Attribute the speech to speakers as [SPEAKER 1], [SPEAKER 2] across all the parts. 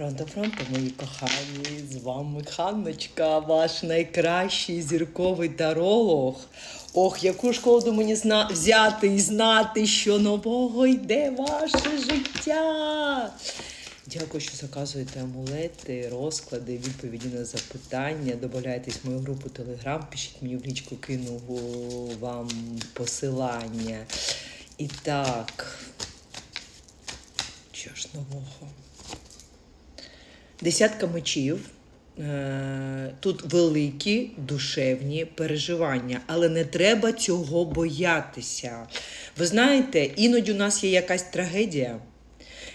[SPEAKER 1] Пронто, пронто, мої кохані, з вами Ханночка, ваш найкращий зірковий таролог. Ох, яку шкоду мені зна... взяти і знати, що нового йде ваше життя. Дякую, що заказуєте амулети, розклади, відповіді на запитання. Добавляйтесь в мою групу Телеграм, пишіть мені в лічку, кину вам посилання. І так, що ж нового? Десятка мечів. Е, Тут великі душевні переживання, але не треба цього боятися. Ви знаєте, іноді у нас є якась трагедія,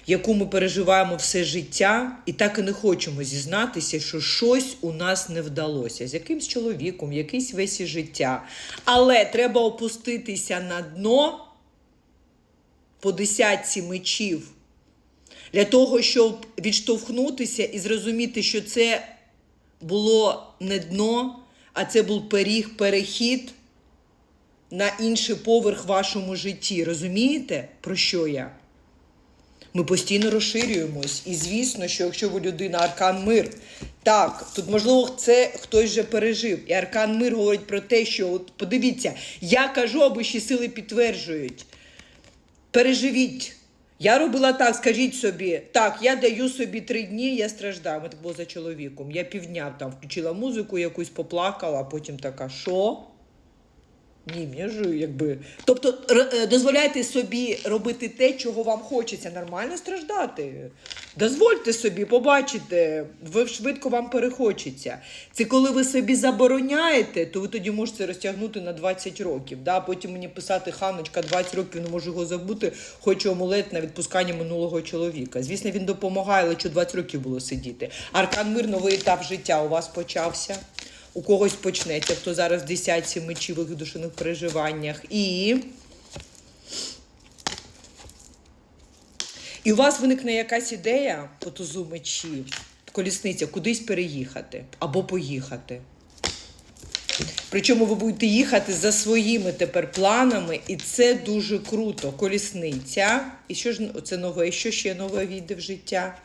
[SPEAKER 1] яку ми переживаємо все життя, і так і не хочемо зізнатися, що щось у нас не вдалося з якимсь чоловіком, якийсь весь життя. Але треба опуститися на дно по десятці мечів для того, щоб відштовхнутися і зрозуміти, що це було не дно, а це був періг, перехід на інший поверх в вашому житті. Розумієте, про що я? Ми постійно розширюємось. І звісно, що якщо ви людина Аркан Мир, так, тут можливо це хтось вже пережив. І Аркан Мир говорить про те, що от подивіться, я кажу, аби ще сили підтверджують. Переживіть. Я робила так, скажіть собі, так, я даю собі три дні, я страждаю. Так було за чоловіком. Я півдня там включила музику, якусь поплакала, а потім така, що? Ні, мені ж якби. Тобто е, дозволяйте собі робити те, чого вам хочеться. Нормально страждати. Дозвольте собі, побачите, ви швидко вам перехочеться. Це коли ви собі забороняєте, то ви тоді можете розтягнути на 20 років. Да? Потім мені писати Ханочка, 20 років не можу його забути, хочу амулет на відпускання минулого чоловіка. Звісно, він допомагає, але що 20 років було сидіти. Аркан мир, новий етап життя у вас почався у когось почнеться, хто зараз в десятці мечівих душевних переживаннях. І. І у вас виникне якась ідея по тузу мечі, колісниця, кудись переїхати або поїхати. Причому ви будете їхати за своїми тепер планами, і це дуже круто. Колісниця. І що ж це нове? І що ще нове війде в життя?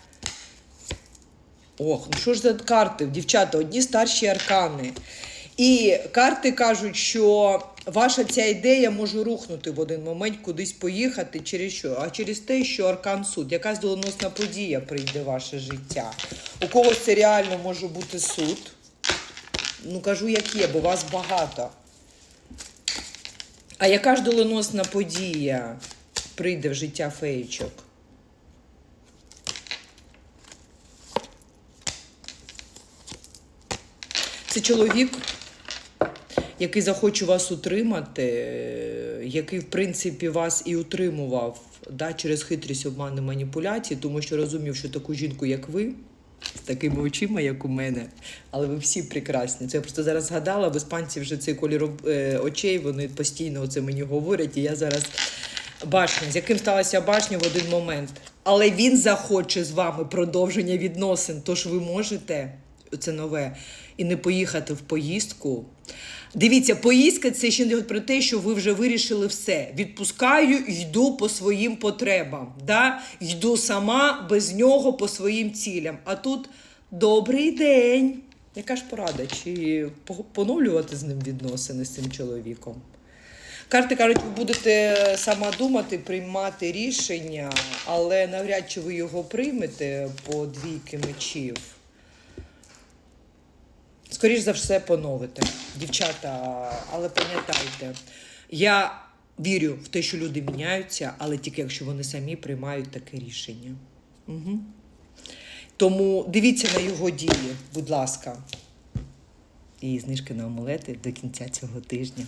[SPEAKER 1] Ох, ну що ж за карти, дівчата, одні старші аркани. І карти кажуть, що ваша ця ідея може рухнути в один момент, кудись поїхати. Через що? А через те, що аркан суд, якась доленосна подія прийде в ваше життя. У когось це реально може бути суд. Ну, кажу, як є, бо вас багато. А яка ж доленосна подія прийде в життя феєчок? Це чоловік, який захоче вас утримати, який, в принципі, вас і утримував да, через хитрість обмани маніпуляції, тому що розумів, що таку жінку, як ви, з такими очима, як у мене, але ви всі прекрасні. Це я просто зараз згадала, в іспанців вже цей колір е, очей, вони постійно це мені говорять, і я зараз башня, з яким сталася башня в один момент. Але він захоче з вами продовження відносин, тож ви можете це нове, і не поїхати в поїздку. Дивіться, поїздка це ще не про те, що ви вже вирішили все. Відпускаю, йду по своїм потребам. Да? Йду сама без нього по своїм цілям. А тут добрий день. Яка ж порада? Чи поновлювати з ним відносини з цим чоловіком? Карти кажуть, ви будете сама думати, приймати рішення, але навряд чи ви його приймете по двійки мечів. Скоріш за все, поновите. Дівчата, але пам'ятайте, я вірю в те, що люди міняються, але тільки якщо вони самі приймають таке рішення. Угу. Тому дивіться на його дії, будь ласка. І знижки на амулети до кінця цього тижня.